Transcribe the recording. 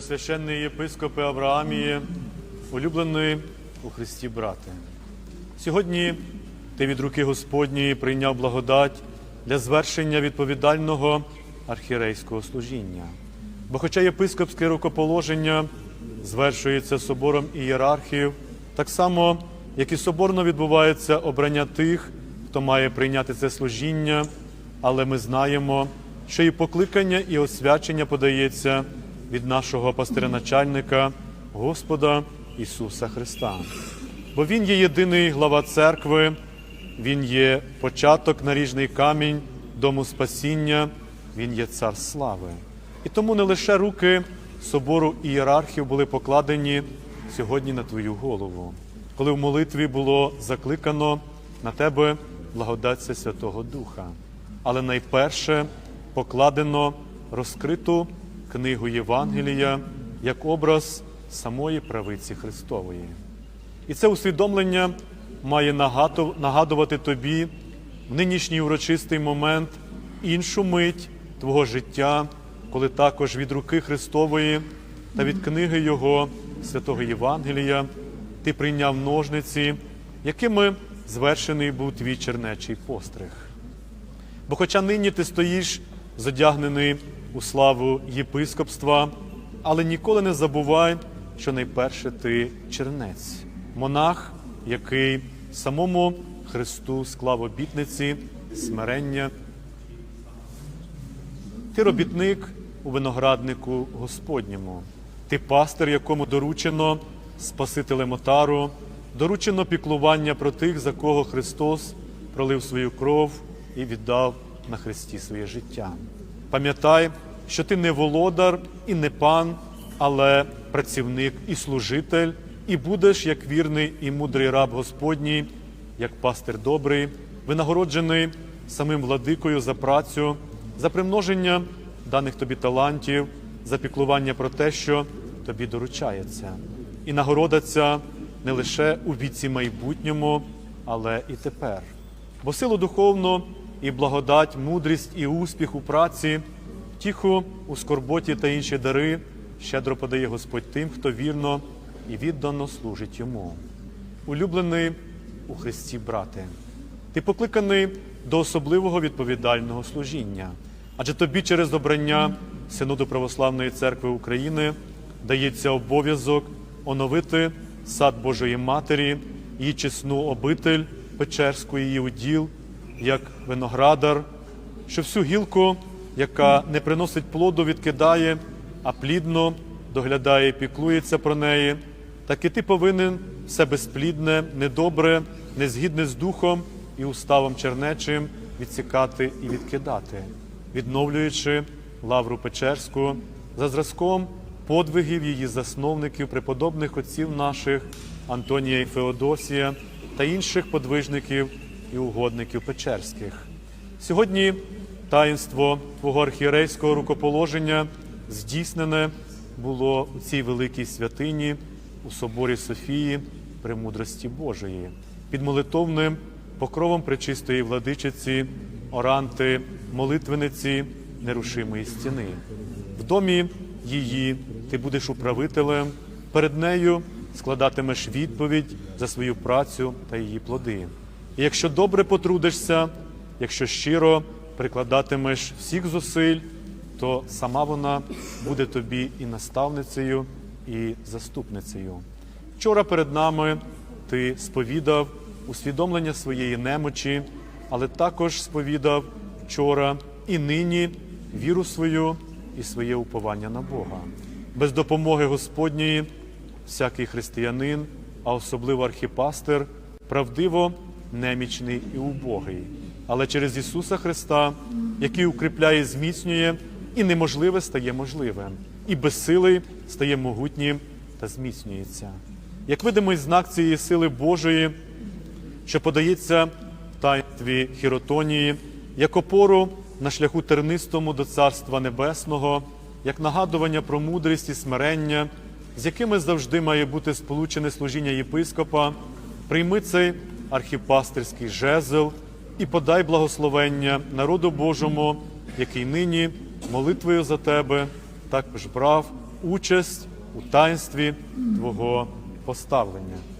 Преосвященний єпископе Аврааміє, улюблений у Христі брате. Сьогодні ти від руки Господньої прийняв благодать для звершення відповідального архірейського служіння. Бо хоча єпископське рукоположення звершується собором ієрархів, так само, як і соборно відбувається обрання тих, хто має прийняти це служіння, але ми знаємо, що і покликання, і освячення подається від нашого пастиря-начальника Господа Ісуса Христа. Бо Він є єдиний глава церкви, Він є початок наріжний камінь дому спасіння, Він є цар слави. І тому не лише руки собору ієрархів були покладені сьогодні на твою голову, коли в молитві було закликано на тебе благодаття Святого Духа. Але найперше покладено розкриту книгу Євангелія як образ самої правиці Христової. І це усвідомлення має нагадувати тобі в нинішній урочистий момент іншу мить твого життя, коли також від руки Христової та від книги Його святого Євангелія ти прийняв ножниці, якими звершений був твій чернечий постриг. Бо хоча нині ти стоїш задягнений у славу єпископства, але ніколи не забувай, що найперше ти чернець, монах, який самому Христу склав обітниці, смирення. Ти робітник у винограднику Господньому, ти пастир, якому доручено Спасителем отару, доручено піклування про тих, за кого Христос пролив свою кров і віддав на Христі своє життя. Пам'ятай, що ти не володар і не пан, але працівник і служитель, і будеш як вірний і мудрий раб Господній, як пастир добрий, винагороджений самим владикою за працю, за примноження даних тобі талантів, за піклування про те, що тобі доручається. І нагорода ця не лише у віці майбутньому, але і тепер. Бо силу духовну і благодать, мудрість і успіх у праці, тіху у скорботі та інші дари щедро подає Господь тим, хто вірно і віддано служить йому. Улюблений у Христі, брате, ти покликаний до особливого відповідального служіння, адже тобі через обрання Синоду Православної церкви України дається обов'язок оновити сад Божої Матері, її чесну обитель Печерську, її уділ, як виноградар, що всю гілку, яка не приносить плоду, відкидає, а плідно доглядає і піклується про неї, так і ти повинен все безплідне, недобре, незгідне з духом і уставом чернечим відсікати і відкидати, відновлюючи лавру Печерську за зразком подвигів її засновників, преподобних отців наших Антонія і Феодосія та інших подвижників і угодників Печерських. Сьогодні таїнство Твого архієрейського рукоположення здійснене було у цій великій святині у соборі Софії Премудрості Божої під молитовним покровом пречистої владичиці, оранти, молитвениці нерушимої стіни. В домі її ти будеш управителем, перед нею складатимеш відповідь за свою працю та її плоди. І якщо добре потрудишся, якщо щиро прикладатимеш всіх зусиль, то сама вона буде тобі і наставницею, і заступницею. Вчора перед нами ти сповідав усвідомлення своєї немочі, але також сповідав вчора і нині віру свою і своє уповання на Бога. Без допомоги Господньої всякий християнин, а особливо архіпастир, правдиво немічний і убогий. Але через Ісуса Христа, який укріпляє, зміцнює, і неможливе стає можливим, і безсилий стає могутнім та зміцнюється. Як видимий знак цієї сили Божої, що подається в таїнстві хіротонії, як опору на шляху тернистому до Царства Небесного, як нагадування про мудрість і смирення, з якими завжди має бути сполучене служіння єпископа, прийми цей архіпастерський жезл і подай благословення народу Божому, який нині молитвою за тебе також брав участь у таїнстві Твого поставлення.